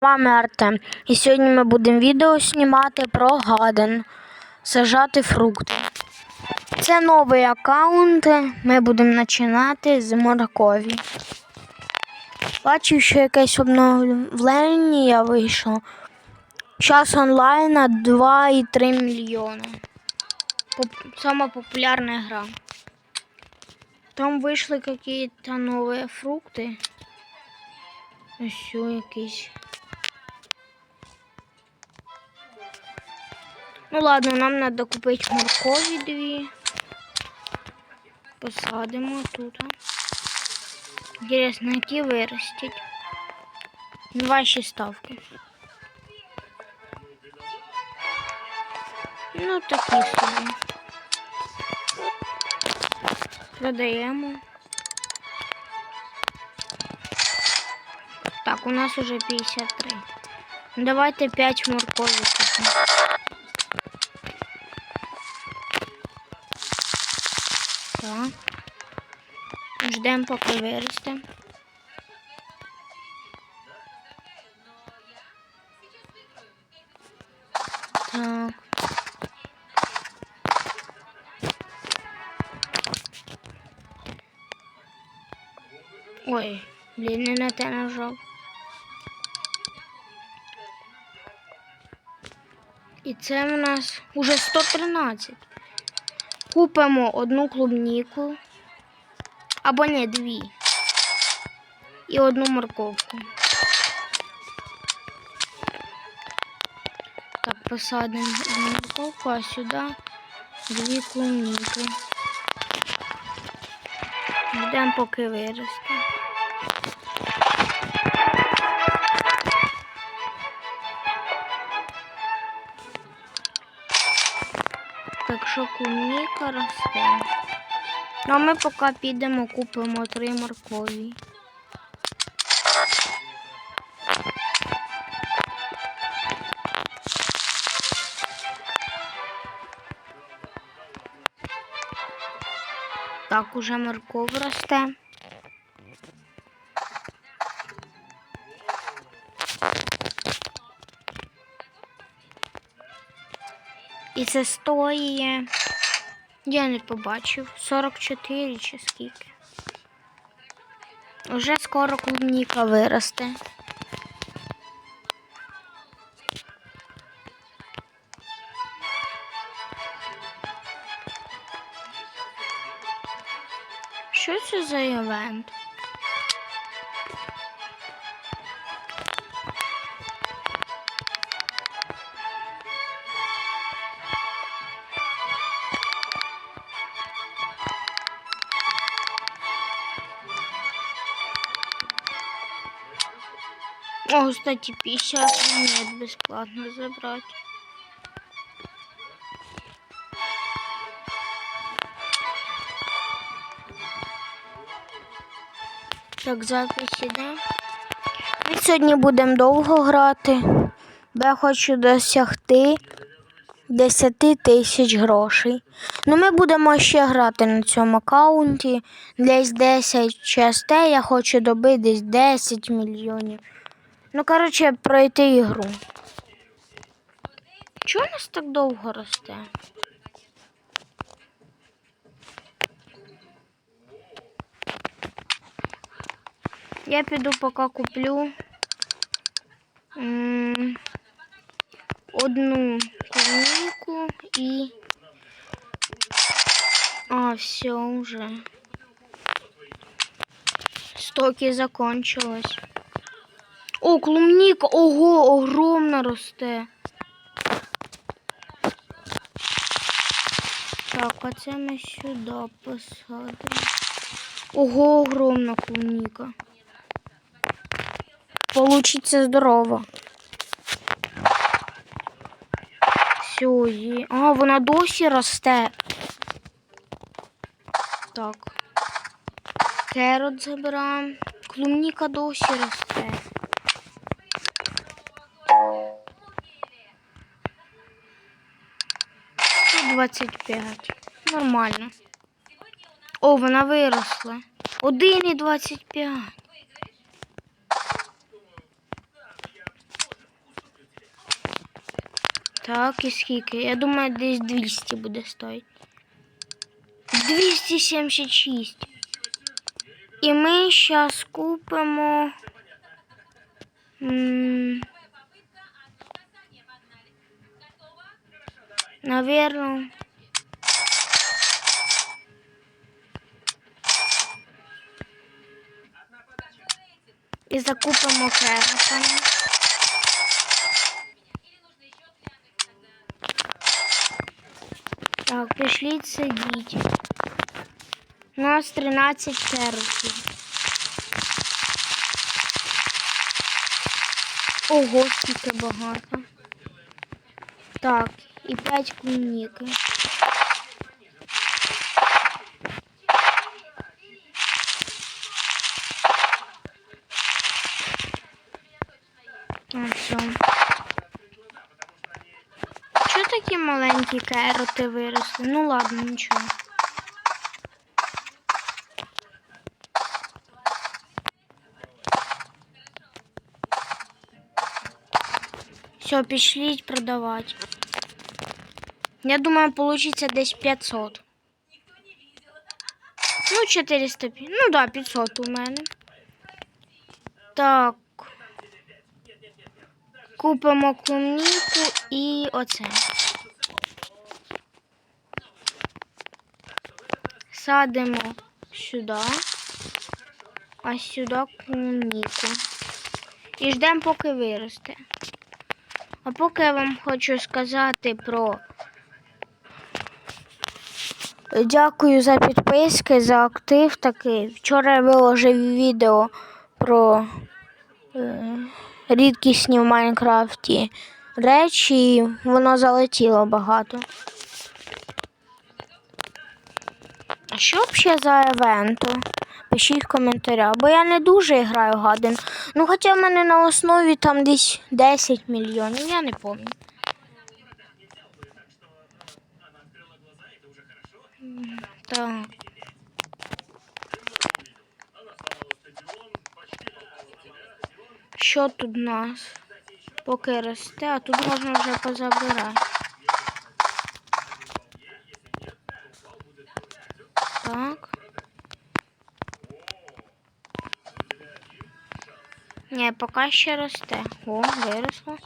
вами Артем. І сьогодні ми будемо відео знімати про гаден. Сажати фрукти. Це новий аккаунт. Ми будемо починати з моркові. Бачив, що якесь обновлення вийшло. Час онлайна 2,3 мільйони. Сама популярна гра. Там вийшли какие-то нові фрукти. Ось якийсь. Ну ладно, нам треба купити моркові дві. Посадимо тут. Інтересно, які виростять. Ваші ставки. Ну, такі собі. Продаємо. Так, у нас уже 53. Ну, Давайте 5 моркові купимо. Ждемо, поки виросте. Так. Ой, блін, не на те нажав. І це в нас уже 113. Купимо одну клубніку. Або ні, дві. І одну морковку. Так, посадимо морковку, а сюди дві клубніки. Ждемо, поки виросте. Так що клубніка росте. Ну, ми поки підемо, купимо три моркові. Так, уже морков росте. І це стоїть. Я не побачив. 44 чи скільки. Уже скоро клубніка виросте. О, кстати, 50 нет бесплатно забрать. Так, запись іде. Ми сьогодні будемо довго грати, бо я хочу досягти 10 тисяч грошей. Ну, ми будемо ще грати на цьому аккаунті. Десь 10 частей я хочу добити десь 10 мільйонів. Ну, коротше, пройти ігру. Чого у нас так довго росте? Я піду поки куплю м, одну клубнику і. А, все уже. Стоки закончилось. О, клубника, ого, огромно росте. Так, а це ми сюди посадимо. Ого, огромна клубника. Получиться здорово. Все, є. А, вона досі росте. Так. Керот забираємо. Клубніка досі росте. 1,25. Нормально. О, вона виросла. 1,25. Так, і скільки? Я думаю, десь 200 буде стоїти. 276. І ми зараз купимо. М Наверно. І закупимо керосами. Так, пішліть сидіть. У нас 13 керосів. Ого, скільки багато. Так, і 5 клубніки. А, все. Чого такі маленькі кероти виросли? Ну ладно, нічого. Все, пішліть продавати. Я думаю, получится десь 500. Ну, 400. Ну да, 500 у мене. Так. Купимо клубніку і оце. Садимо сюди, а сюди клубніку. І ждемо, поки виросте. А поки я вам хочу сказати про. Дякую за підписки, за актив такий. Вчора я виложив відео про е, рідкісні в Майнкрафті речі, і воно залетіло багато. Що взагалі за евенто? Пишіть в коментарях, бо я не дуже граю гаден. Ну, хоча в мене на основі там десь 10 мільйонів, я не пам'ятаю. М, Так. Що тут у нас? Поки росте, а тут можна вже позабирати. Так. Ні, поки ще росте. О, виросло.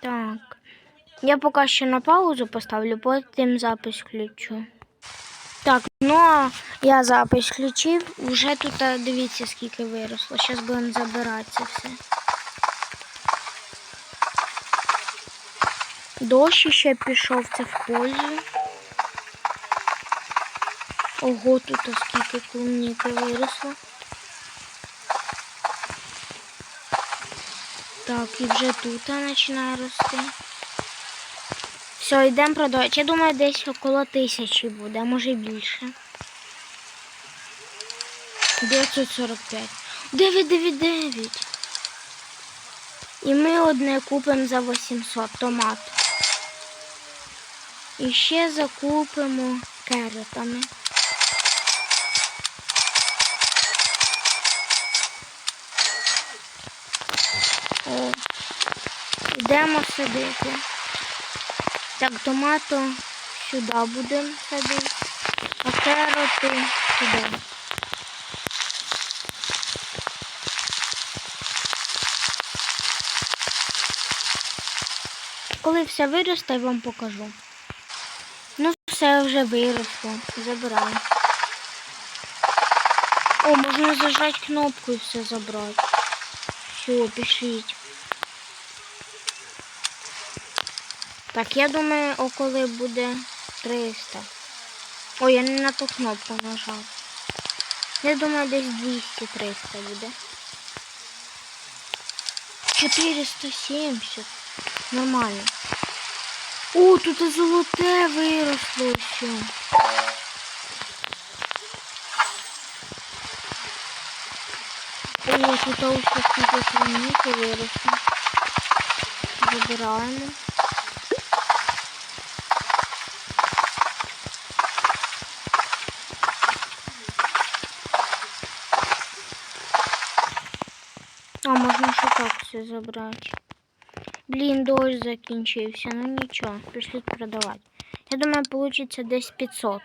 Так. Я поки що на паузу поставлю, потім запис включу. Так, ну а я запис включив. Вже тут дивіться, скільки виросло. Зараз будемо забирати це все. Дощ ще пішов, це в пользу. Ого, тут скільки клубніки виросло. Так, і вже тут починає рости. Все, йдемо продавати. Я думаю, десь около тисячі буде, може більше. 945. 999. І ми одне купимо за 800 томат. І ще закупимо керотами. О, йдемо садити. Так, томато сюди будемо садити, а кероти сюди. Коли все виросте, я вам покажу. Ну, все вже виросло. Забираю. О, можна зажати кнопку і все забрати. Все, пішліть. Так, я думаю, около буде 300. Ой, я не на ту кнопку нажав. Я думаю, десь 200-300 буде. 470. Нормально. О, тут і золоте виросло все. О, тут ось клубніки виросло. Забираємо. Це забрати. Блін, дощ закінчився. Ну нічого, пішли продавати. Я думаю, вийде десь 500.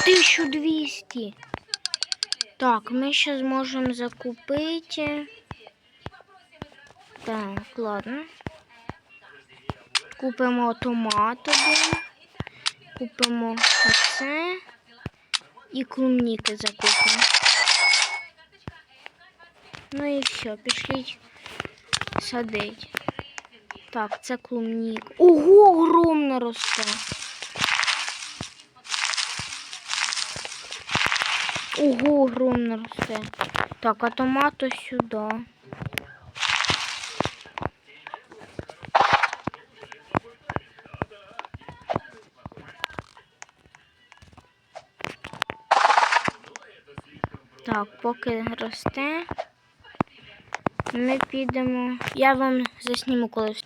1200. Так, ми ще зможемо закупити. Так, ладно. Купимо томат один. Купимо оце. І клубніки закупимо. Ну і все, пішліть садить. Так, це клубнік. Ого, огромно росте. Ого, огромно росте. Так, а томато сюди. Так, поки росте, ми підемо. Я вам засніму колись.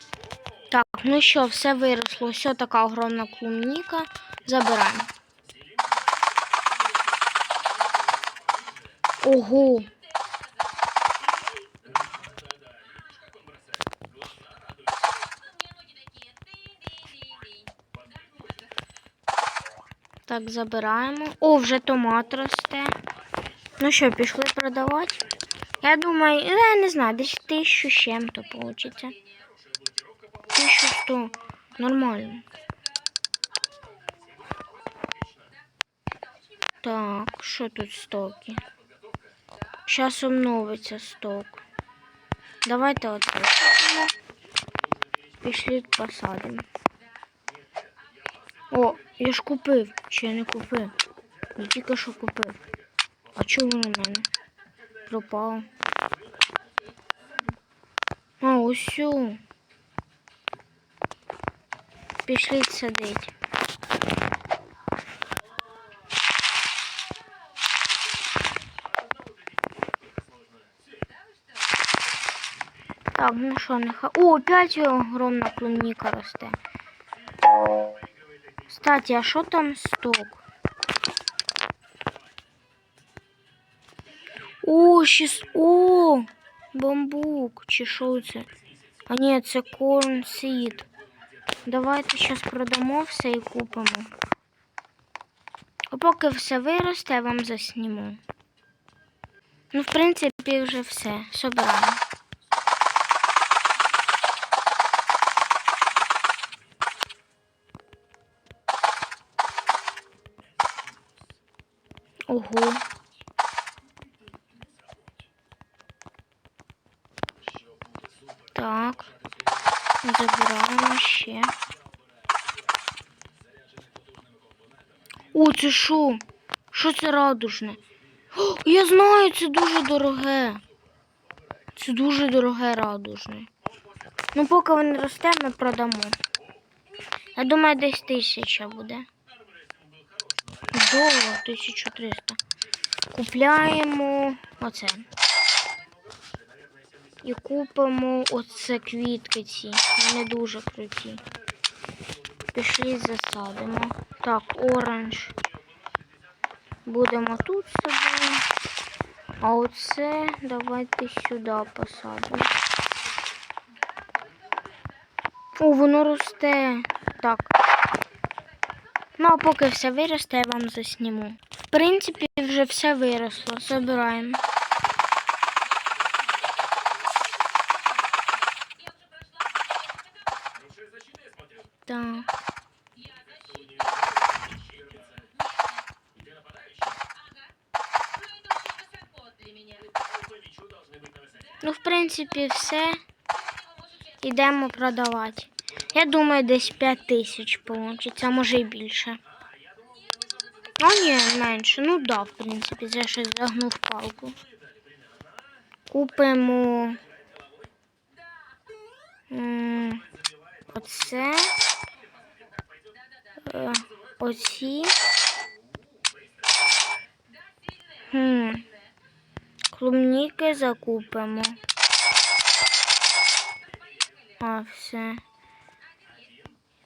Так, ну що, все виросло. Все така огромна клубніка. Забираємо. Ого. Так, забираємо. О, вже томат росте. Ну що, пішли продавати? Я думаю, ну, я не знаю, десь тисячу з чим-то вийде. 1100. Нормально. Так, що тут стоки? Зараз обновиться сток. Давайте оце. Пішли посадимо. О, я ж купив. Чи я не купив? Я тільки що купив. А чого воно в мене? Пропало. А, ось. сю. Пішліть садить. Так, ну що, нехай. О, опять огромна клубника росте. Кстати, а що там сток? О. О! Бамбук, чи що це? А ні, це корм сід. Давайте зараз продамо все і купимо. А поки все виросте, я вам засніму. Ну, в принципі, вже все. Собираємо. Ого. Так. Забираємо ще. О, це що? Що це радужне? О, я знаю, це дуже дороге. Це дуже дороге радужне. Ну, поки він росте, ми продамо. Я думаю, десь тисяча буде. Долар 1300. Купляємо оце. І купимо оце квітки ці. Вони дуже круті. Пішли засадимо. Так, оранж. Будемо тут садимо. А оце давайте сюди посадимо. О, воно росте. Так. Ну, а поки все виросте, я вам засніму. В принципі, вже все виросло. Забираємо. Так. Ну, в принципі, все. Йдемо продавати. Я думаю, десь 5 тисяч получиться, може і більше. А ні, менше. Ну да, в принципі, я щось загнув палку. Купимо. м, Оце. Е, Оці. Клубніки закупимо. А, все.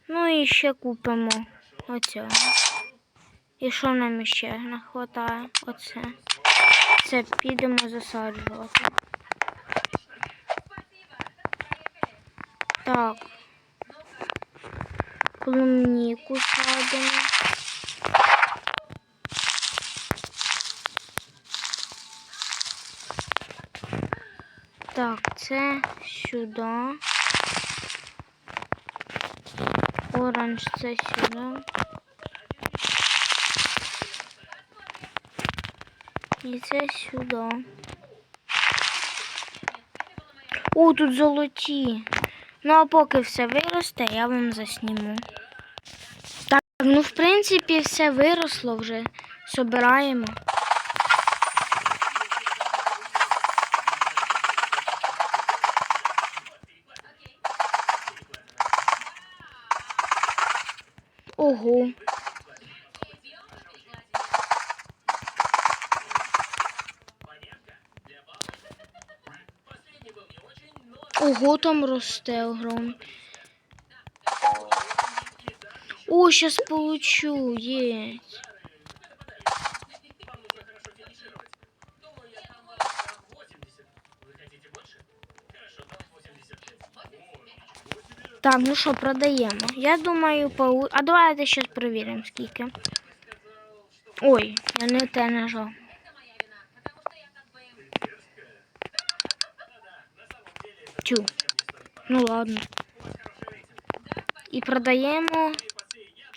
Ну і ще купимо оцього. І що нам ще не вистачає? Оце. Все, підемо засаджувати. Так. Клубніку садимо. Це сюди. Оранж це сюди. І це сюди. О, тут золоті. Ну, а поки все виросте, я вам засніму. Так, ну в принципі все виросло вже. Собираємо. Ого. Ого, там росте огром. О, сейчас получу, есть. Так, ну що, продаємо. Я думаю, по... А давайте зараз перевіримо, скільки. Ой, я не те нажав. Тю. Ну ладно. І продаємо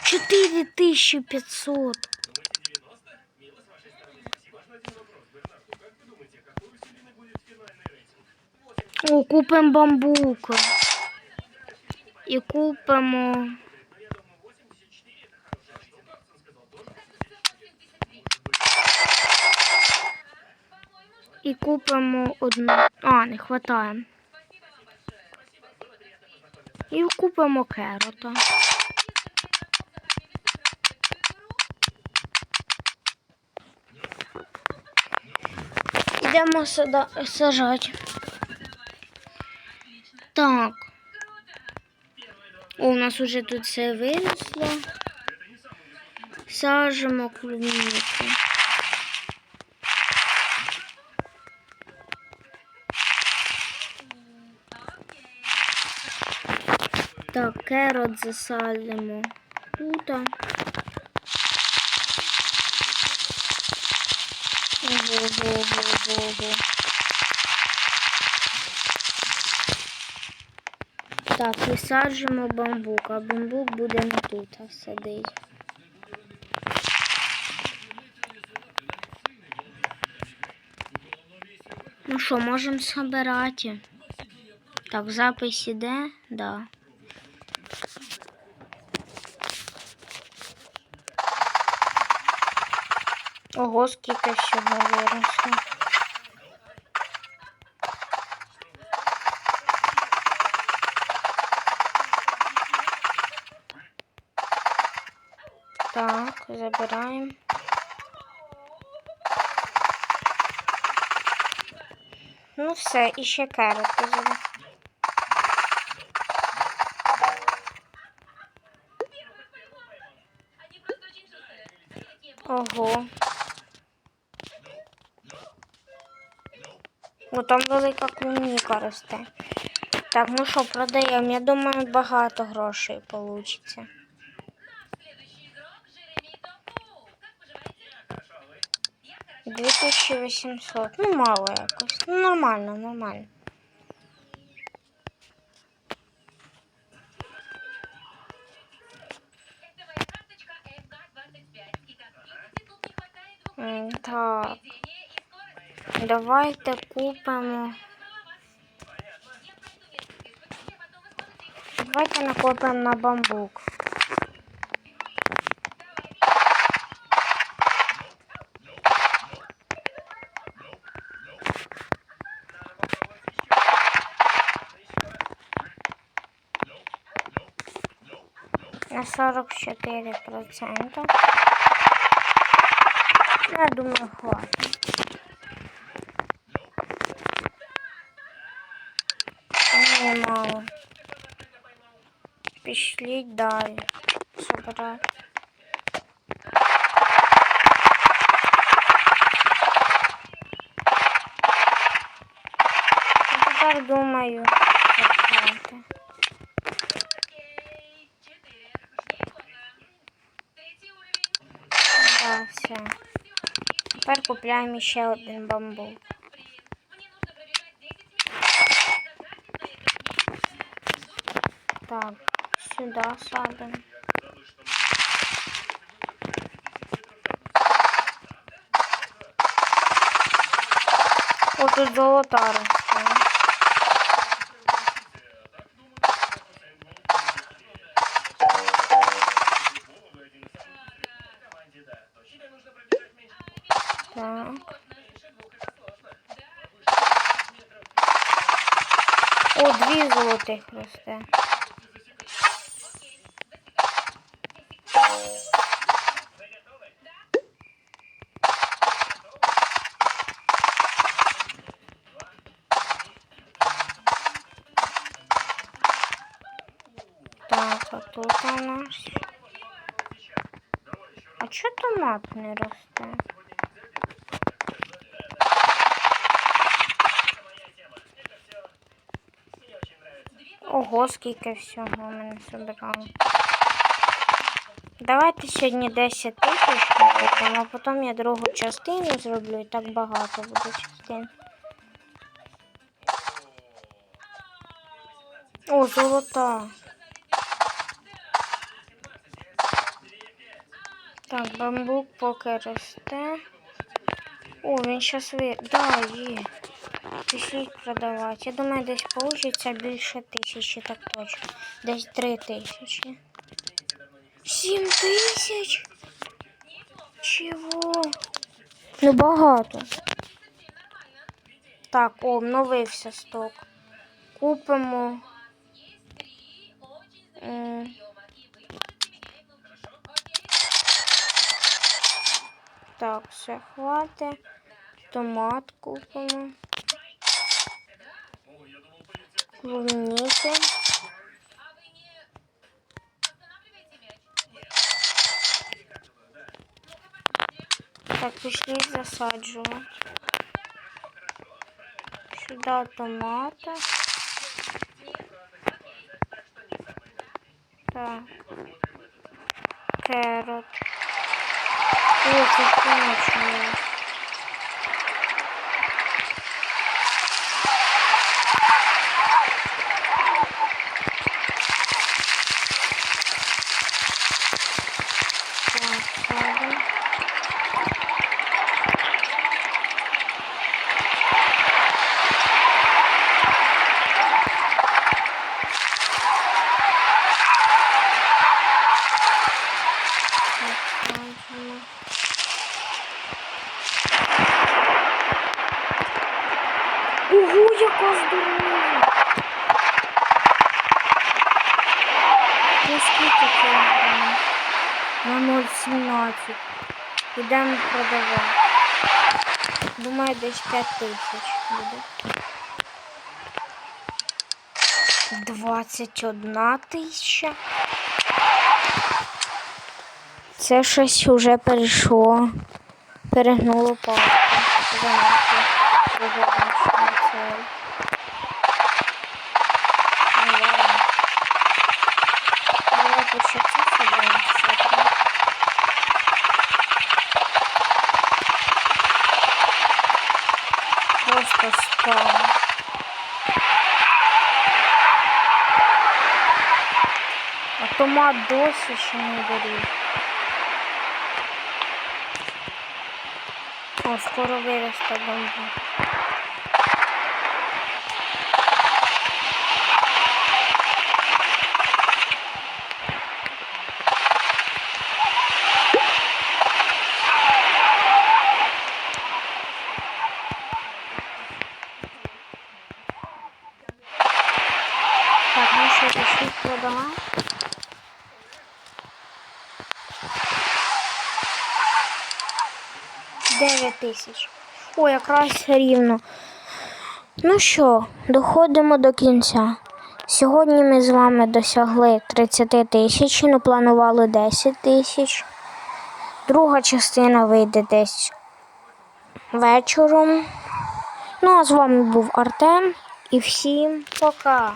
4500. О, купимо бамбук. І купимо. І купимо одну. А, не хватає. І купимо керота. Йдемо сюди сажати. Так. О, у нас уже тут все виросло. Сажимо клубнику. Керот засадимо тут. Ого-го-го-го-го. Так, висаджуємо бамбук, а бамбук буде не тут а садить. Ну що, можемо збирати. Так, запис іде, да. Ого, скільки всього виросло. Так, забираємо. Ну все, і ще кероти забираємо. Ого. О, там велика клубніка росте. Так, ну що, продаємо. Я думаю, багато грошей вийде. Дві тисячі вісімсот. Ну, мало якось. Ну, нормально, нормально. М, Так. Давайте купимо. Давайте накопимо на бамбук. На 44 процента. Я думаю, хватит. пішли далі. Собрати. Тепер думаю. Да, все. Тепер купляємо ще один бамбук. Так, сюди садимо. О, тут золота росте. Так. О, дві золотих росте. Чого томат не росте? Ого, скільки всього мене собирало. Давайте сьогодні 10 тисяч купимо, а потім я другу частину зроблю і так багато буде частин. О, золота. Так, бамбук поки росте. О, він щас ви. Да, є. Пішліть продавати. Я думаю, десь получиться більше тисячі, так точно. Десь три тисячі. Сім тисяч? Чого? Ну багато. Так, о, обновився сток. Купимо. М, Так, все хватить. Томат купимо. Клубники. Так, пішли засаджувати. Сюди томати. Так. Керот. О, це точно. Так, садимо. Так, саджимо. Ого, яка здорова! Ну скільки кілограм? На 0,17. Ідемо продавати. Думаю, десь 5 тисяч буде. 21 тисяча. Це щось вже перейшло. Перегнуло палку. Занадто. Вигадно, що це. Ну, ладно. Давайте ще це соберемо. все. Просто спам. Автомат досі ще не доріг. О, скоро виросте бомба. Так, ну що, пішли продавати. Дев'ять тисяч. О, якраз рівно. Ну що, доходимо до кінця. Сьогодні ми з вами досягли 30 тисяч, ну планували 10 тисяч. Друга частина вийде десь вечором. Ну, а з вами був Артем І всім пока!